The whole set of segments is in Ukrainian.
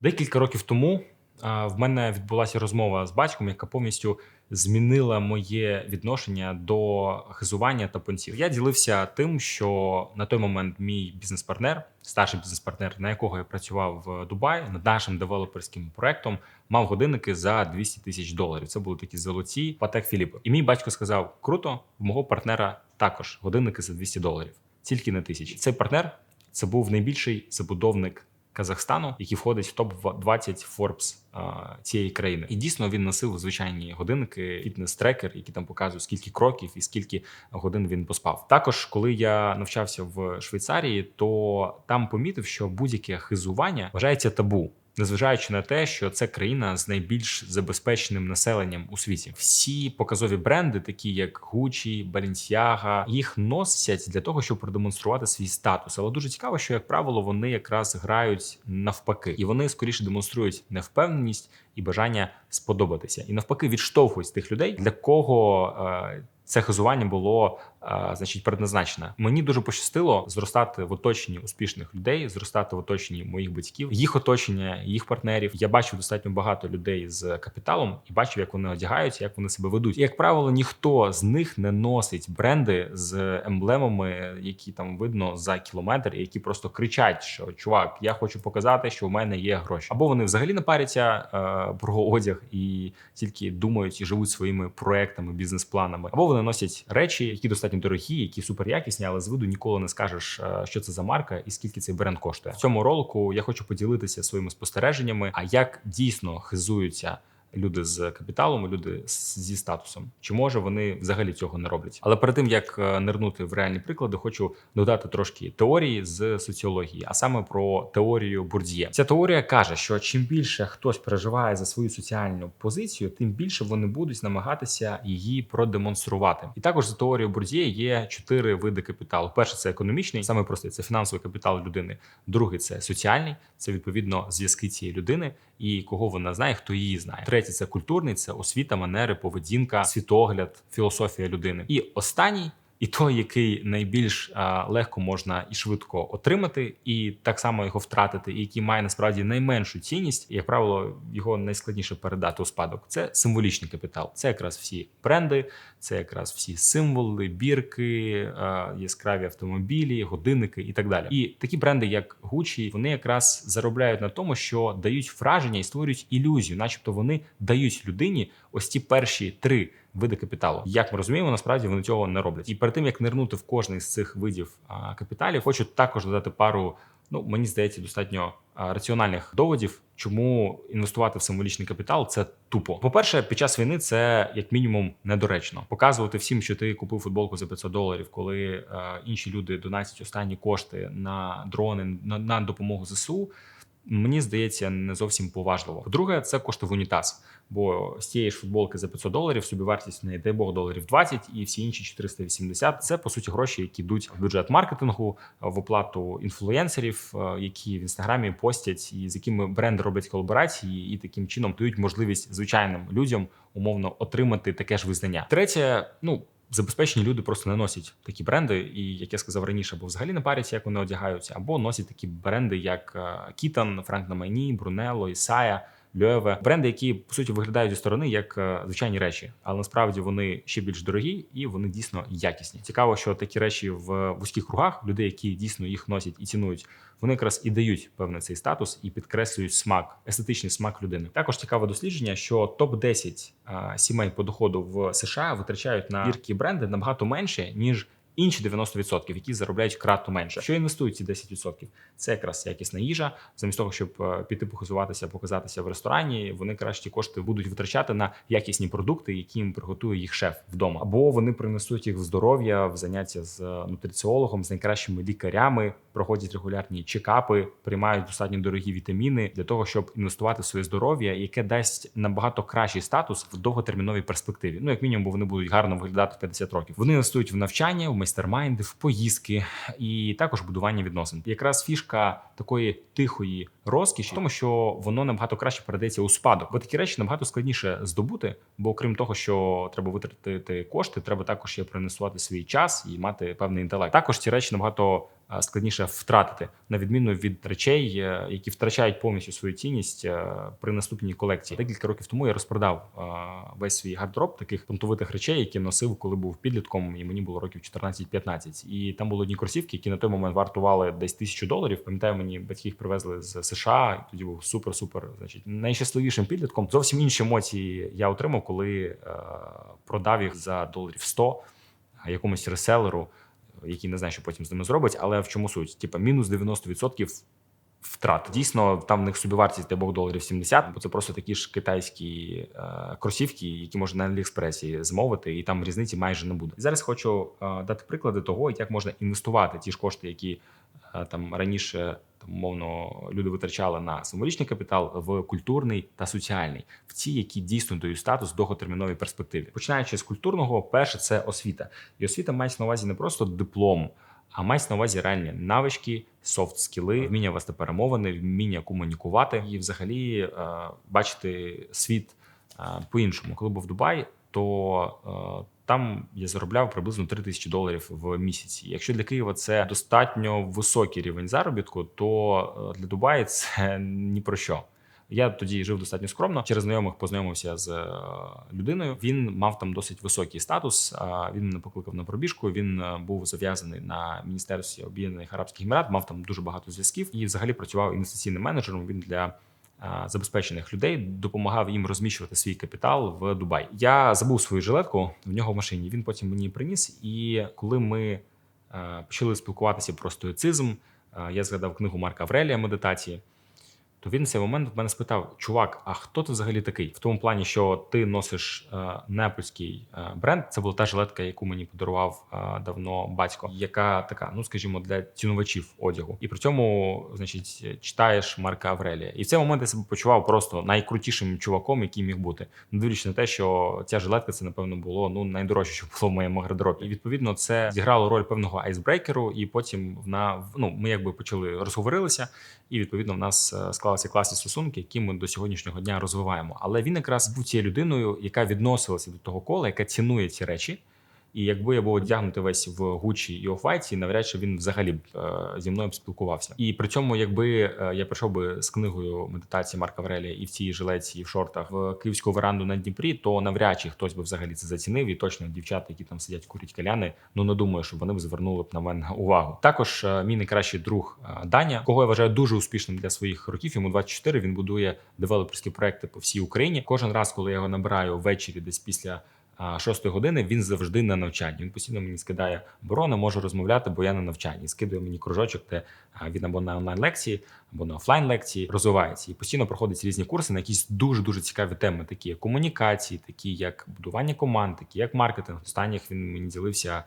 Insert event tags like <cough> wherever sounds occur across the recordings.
Декілька років тому а, в мене відбулася розмова з батьком, яка повністю змінила моє відношення до хизування та понтів. Я ділився тим, що на той момент мій бізнес-партнер, старший бізнес-партнер, на якого я працював в Дубаї, над нашим девелоперським проектом, мав годинники за 200 тисяч доларів. Це були такі золоті Патек Філіппи. І мій батько сказав: круто, в мого партнера також годинники за 200 доларів, тільки не тисячі. Цей партнер це був найбільший забудовник. Казахстану, який входить в топ 20 Forbes а, цієї країни, і дійсно він носив звичайні годинники, фітнес-трекер, які там показують скільки кроків і скільки годин він поспав. Також, коли я навчався в Швейцарії, то там помітив, що будь-яке хизування вважається табу. Незважаючи на те, що це країна з найбільш забезпеченим населенням у світі, всі показові бренди, такі як Gucci, Balenciaga, їх носять для того, щоб продемонструвати свій статус. Але дуже цікаво, що як правило вони якраз грають навпаки, і вони скоріше демонструють невпевненість і бажання сподобатися, і навпаки відштовхують тих людей, для кого е, це хизування було значить предназначене. Мені дуже пощастило зростати в оточенні успішних людей, зростати в оточенні моїх батьків, їх оточення, їх партнерів. Я бачив достатньо багато людей з капіталом і бачив, як вони одягаються, як вони себе ведуть. І як правило, ніхто з них не носить бренди з емблемами, які там видно за кілометр, і які просто кричать, що чувак, я хочу показати, що у мене є гроші. Або вони взагалі не паряться е, про одяг і тільки думають і живуть своїми проектами, бізнес-планами, або вони носять речі, які достатньо дорогі, які суперякісні, але з виду ніколи не скажеш, е, що це за марка і скільки цей бренд коштує. В цьому ролику я хочу поділитися своїми спостереженнями, а як дійсно хизуються. Люди з капіталом, люди зі статусом, чи може вони взагалі цього не роблять? Але перед тим як е, нирнути в реальні приклади, хочу додати трошки теорії з соціології, а саме про теорію Бурдіє. Ця теорія каже, що чим більше хтось переживає за свою соціальну позицію, тим більше вони будуть намагатися її продемонструвати. І також за теорією Бурдіє є чотири види капіталу: перший це економічний, саме простий це фінансовий капітал людини. Другий це соціальний, це відповідно зв'язки цієї людини і кого вона знає, хто її знає. Третій це культурний, це освіта, манери, поведінка, світогляд, філософія людини. І останній. І той, який найбільш легко можна і швидко отримати, і так само його втратити, і який має насправді найменшу цінність, і, як правило, його найскладніше передати у спадок. Це символічний капітал. Це якраз всі бренди, це якраз всі символи, бірки, яскраві автомобілі, годинники і так далі. І такі бренди, як Gucci, вони якраз заробляють на тому, що дають враження і створюють ілюзію, начебто вони дають людині ось ті перші три види капіталу. Як ми розуміємо, насправді вони цього не роблять. І перед тим як нирнути в кожний з цих видів капіталів, хочу також додати пару. Ну мені здається, достатньо раціональних доводів, чому інвестувати в символічний капітал це тупо. По перше, під час війни це як мінімум недоречно. Показувати всім, що ти купив футболку за 500 доларів, коли а, інші люди донатять останні кошти на дрони на, на допомогу зсу. Мені здається, не зовсім поважливо. По-друге, це коштує в унітаз. Бо з цієї ж футболки за 500 доларів собі вартість в неї, дай Бог, доларів 20 і всі інші 480 – Це по суті гроші, які йдуть в бюджет маркетингу, в оплату інфлюенсерів, які в інстаграмі постять, і з якими бренди роблять колаборації, і таким чином дають можливість звичайним людям умовно отримати таке ж визнання. Третє, ну. Забезпечені люди просто не носять такі бренди, і як я сказав раніше, або взагалі не паряться, як вони одягаються, або носять такі бренди, як Кітан, Франк Намайні, Брунелло, Ісая. Льове бренди, які по суті виглядають зі сторони як е, звичайні речі, але насправді вони ще більш дорогі і вони дійсно якісні. Цікаво, що такі речі в вузьких кругах людей, які дійсно їх носять і цінують, вони якраз і дають певний цей статус і підкреслюють смак, естетичний смак людини. Також цікаве дослідження, що топ 10 сімей по доходу в США витрачають на бірки бренди набагато менше ніж інші 90%, які заробляють кратно менше. Що інвестують ці 10%? Це якраз якісна їжа. Замість того, щоб е, піти похизуватися, показатися в ресторані, вони кращі кошти будуть витрачати на якісні продукти, які їм приготує їх шеф вдома. Або вони принесуть їх в здоров'я, в заняття з е, нутриціологом, з найкращими лікарями, проходять регулярні чекапи, приймають достатньо дорогі вітаміни для того, щоб інвестувати в своє здоров'я, яке дасть набагато кращий статус в довготерміновій перспективі. Ну як мінімум, бо вони будуть гарно виглядати в 50 років. Вони інвестують в навчання, в майстермайнди, в поїздки і також будування відносин. Якраз фішка такої тихої розкіші, тому що воно набагато краще передається у спадок. Бо такі речі набагато складніше здобути. Бо крім того, що треба витратити кошти, треба також ще принесувати свій час і мати певний інтелект. Також ці речі набагато складніше втратити, на відміну від речей, е, які втрачають повністю свою цінність е, при наступній колекції. Декілька років тому я розпродав е, весь свій гардероб таких понтовитих речей, які носив, коли був підлітком, і мені було років 14-15. І там були одні кросівки, які на той момент вартували десь тисячу доларів. Пам'ятаю, мені батьки їх привезли з США. Тоді був супер-супер. Значить, найщасливішим підлітком. Зовсім інші емоції я отримав, коли продав їх за доларів 100 якомусь реселеру, який не знає, що потім з ними зробить. Але в чому суть? Типа мінус 90% втрат. Дійсно, там в них собівартість для бог доларів 70, бо це просто такі ж китайські е, кросівки, які можна на Аліекспресі замовити, і там різниці майже не буде. Зараз хочу е, дати приклади того, як можна інвестувати ті ж кошти, які е, там раніше умовно люди витрачали на символічний капітал в культурний та соціальний, в ті, які дійсно дають статус довготерміновій перспективі. Починаючи з культурного, перше це освіта, і освіта мається на увазі не просто диплом. А мається на увазі реальні навички, софт скіли, вміння вести перемовини, вміння комунікувати і, взагалі, е, бачити світ е, по-іншому. Коли був в Дубаї, то е, там я заробляв приблизно 3 тисячі доларів в місяці. Якщо для Києва це достатньо високий рівень заробітку, то е, для Дубаї <laughs> це ні про що. Я тоді жив достатньо скромно. Через знайомих познайомився з е, людиною. Він мав там досить високий статус. Він мене покликав на пробіжку. Він е, був зав'язаний на міністерстві Об'єднаних Арабських Емірат, мав там дуже багато зв'язків і взагалі працював інвестиційним менеджером. Він для забезпечених людей допомагав їм розміщувати свій капітал в Дубай. Я забув свою жилетку в нього в машині. Він потім мені приніс. І коли ми почали спілкуватися про стоїцизм, я згадав книгу Марка Аврелія медитації то він в цей момент в мене спитав: Чувак, а хто ти взагалі такий? В тому плані, що ти носиш е, непольський е, бренд. Це була та жилетка, яку мені подарував е, давно батько, яка така, ну скажімо, для цінувачів одягу. І при цьому, значить, читаєш Марка Аврелія. І в цей момент я себе почував просто найкрутішим чуваком, який міг бути. Не дивлячись на те, що ця жилетка це напевно було ну найдорожче, що було в моєму гардеробі. І відповідно це зіграло роль певного айсбрейкеру. І потім вона ну ми якби почали розговорилися, і відповідно в нас е, склалися класні стосунки, які ми до сьогоднішнього дня розвиваємо. Але він якраз був тією людиною, яка відносилася до того кола, яка цінує ці речі. І якби я був одягнутий весь в Гучі і Офвайті, навряд чи він взагалі б е, зі мною б спілкувався. І при цьому, якби е, я прийшов би з книгою медитації Марка Аврелія і в цій жилеці, і в шортах в київську веранду на Дніпрі, то навряд чи хтось би взагалі це зацінив. І точно дівчата, які там сидять, курять каляни, ну не думаю, щоб вони б звернули б на мене <laughs> увагу. Також е, мій найкращий друг Даня, кого я вважаю дуже успішним для своїх років. Йому 24, Він будує девелоперські проекти по всій Україні. Кожен раз, коли я його набираю ввечері, десь після. А, Шостої години він завжди на навчанні. Він постійно мені скидає бро, не можу розмовляти, бо я на навчанні. Скидує мені кружочок, де він або на онлайн лекції, або на офлайн лекції розвивається і постійно проходить різні курси на якісь дуже дуже цікаві теми, такі як комунікації, такі як будування команд, такі як маркетинг. Останніх він мені ділився.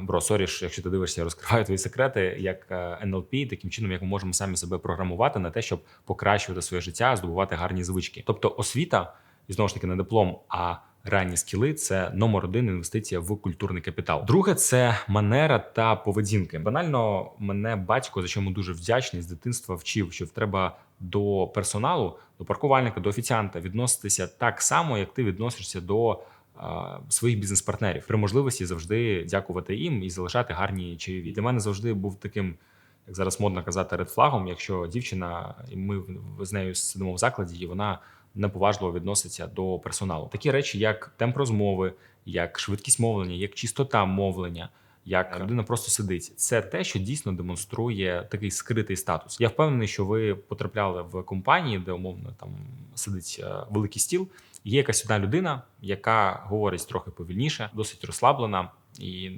Бро, соріш, якщо ти дивишся, я розкриваю твої секрети як NLP, таким чином, як ми можемо самі себе програмувати на те, щоб покращувати своє життя, здобувати гарні звички. Тобто освіта, і знову ж таки не диплом, а ранні скіли це номер один інвестиція в культурний капітал. Друге це манера та поведінки. Банально мене батько, за чому дуже вдячний з дитинства вчив, що треба до персоналу, до паркувальника, до офіціанта відноситися так само, як ти відносишся до своїх бізнес-партнерів. При можливості завжди дякувати їм і залишати гарні чайові. Для мене завжди був таким. Як зараз модно казати редфлагом, якщо дівчина, і ми з нею сидимо в закладі, і вона неповажливо відноситься до персоналу. Такі речі, як темп розмови, як швидкість мовлення, як чистота мовлення. Як людина просто сидить, це те, що дійсно демонструє такий скритий статус. Я впевнений, що ви потрапляли в компанії, де умовно там сидить е, великий стіл. Є якась одна людина, яка говорить трохи повільніше, досить розслаблена, і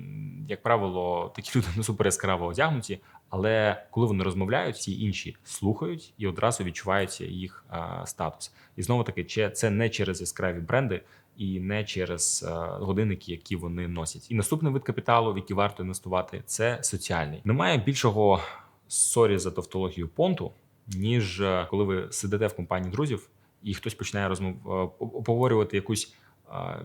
як правило, такі люди <laughs> не супер яскраво одягнуті. Але коли вони розмовляють, всі інші слухають і одразу відчувається їх а, статус. І знову таки, це не через яскраві бренди і не через а, годинники, які вони носять. І наступний вид капіталу, в який варто інвестувати, це соціальний. Немає більшого сорі за тавтологію понту, ніж коли ви сидите в компанії друзів, і хтось починає розмов поговорювати якусь е,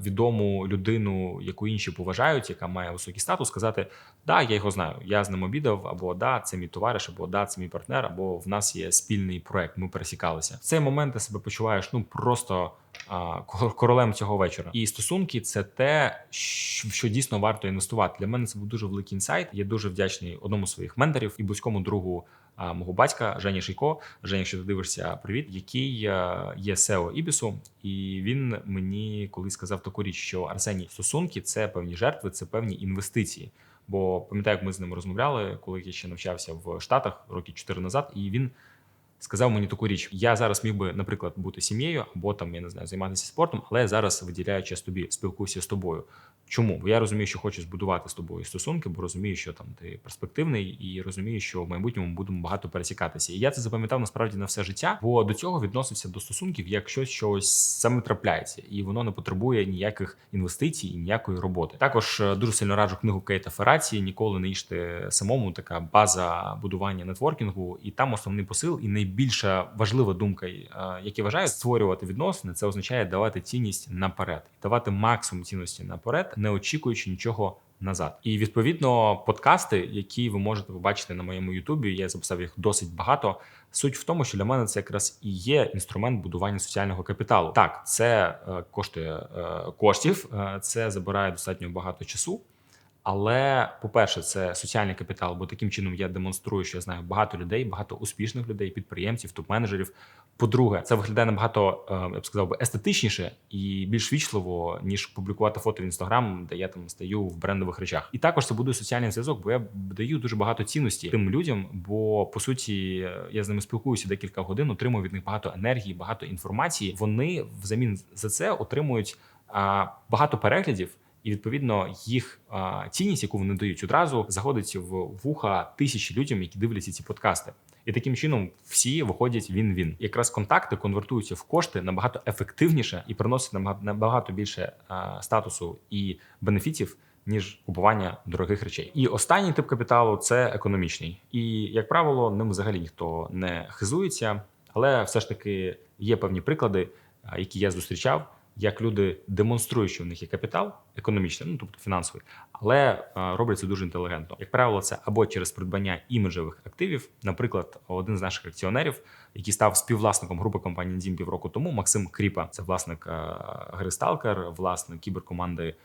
відому людину, яку інші поважають, яка має високий статус, сказати: Да, я його знаю, я з ним обідав, або да, це мій товариш, або да, це мій партнер, або в нас є спільний проект. Ми пересікалися. В цей момент ти себе почуваєш ну просто а, королем цього вечора. І стосунки це те, що дійсно варто інвестувати. Для мене це був дуже великий інсайт. Я дуже вдячний одному з своїх менторів і близькому другу мого батька Жені Шийко. Женя, якщо ти дивишся, привіт, який е, є SEO Ібісу, і він мені колись сказав таку річ, що Арсеній, стосунки це певні жертви, це певні інвестиції. Бо пам'ятаю, як ми з ним розмовляли, коли я ще навчався в Штатах роки 4 назад, і він сказав мені таку річ: я зараз міг би, наприклад, бути сім'єю або там я не знаю, займатися спортом, але я зараз виділяю час тобі, спілкуюся з тобою. Чому? Бо я розумію, що хочу збудувати з тобою стосунки, бо розумію, що там ти перспективний, і розумію, що в майбутньому будемо багато пересікатися. І я це запам'ятав насправді на все життя, бо до цього відносився до стосунків як щось, щось саме трапляється, і воно не потребує ніяких інвестицій і ніякої роботи. Також е, дуже сильно раджу книгу Кейта Фераці. Ніколи не їжте самому. Така база будування нетворкінгу, і там основний посил, і найбільша важлива думка, е, як я вважаю, створювати відносини. Це означає давати цінність наперед, давати максимум цінності наперед, не очікуючи нічого. Назад і відповідно подкасти, які ви можете побачити на моєму Ютубі, я записав їх досить багато. Суть в тому, що для мене це якраз і є інструмент будування соціального капіталу. Так, це е, коштує е, коштів, це забирає достатньо багато часу. Але, по-перше, це соціальний капітал, бо таким чином я демонструю, що я знаю багато людей, багато успішних людей, підприємців, топ-менеджерів. По-друге, це виглядає набагато, е, я б сказав би, естетичніше і більш вічливо, ніж публікувати фото в інстаграм, де я там стою в брендових речах. І також це будує соціальний зв'язок, бо я даю дуже багато цінності тим людям. Бо по суті я з ними спілкуюся декілька годин, отримую від них багато енергії, багато інформації. Вони взамін за це отримують багато переглядів. І відповідно їх цінність, яку вони дають, одразу заходить в вуха тисячі людям, які дивляться ці подкасти. І таким чином всі виходять він-він. Якраз контакти конвертуються в кошти набагато ефективніше і приносять набагато, більше статусу і бенефітів. Ніж купування дорогих речей, і останній тип капіталу це економічний, і як правило, ним взагалі ніхто не хизується, але все ж таки є певні приклади, які я зустрічав, як люди демонструють, що в них є капітал економічний, ну тобто фінансовий, але а, роблять це дуже інтелігентно. Як правило, це або через придбання іміджевих активів. Наприклад, один з наших акціонерів, який став співвласником групи компанії Дім півроку тому, Максим Кріпа, це власник а, гри Сталкер, власник кіберкоманди.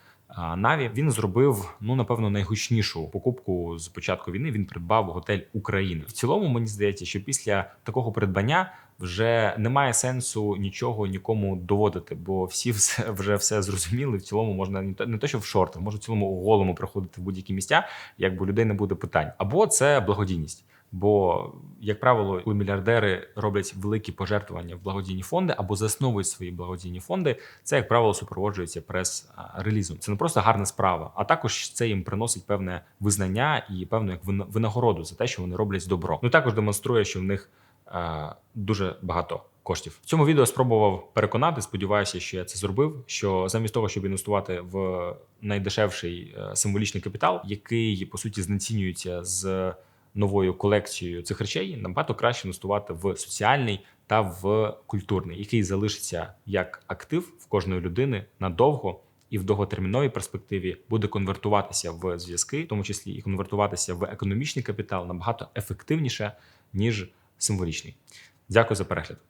Наві він зробив ну напевно найгучнішу покупку з початку війни. Він придбав готель України. В цілому мені здається, що після такого придбання вже немає сенсу нічого нікому доводити, бо всі <laughs> все вже все зрозуміли. В цілому можна не то, що в шортах, може в цілому голому приходити в будь-які місця, якби людей не буде питань. Або це благодійність. Бо, як правило, коли мільярдери роблять великі пожертвування в благодійні фонди або засновують свої благодійні фонди, це як правило супроводжується прес-релізом. Це не просто гарна справа, а також це їм приносить певне визнання і певну як винагороду за те, що вони роблять добро. Ну також демонструє, що в них е, дуже багато коштів. В цьому відео спробував переконати. Сподіваюся, що я це зробив. Що замість того, щоб інвестувати в найдешевший е, символічний капітал, який по суті знецінюється з новою колекцією цих речей, набагато краще інвестувати в соціальний та в культурний, який залишиться як актив в кожної людини надовго. І в довготерміновій перспективі буде конвертуватися в зв'язки, в тому числі і конвертуватися в економічний капітал набагато ефективніше ніж символічний. Дякую за перегляд.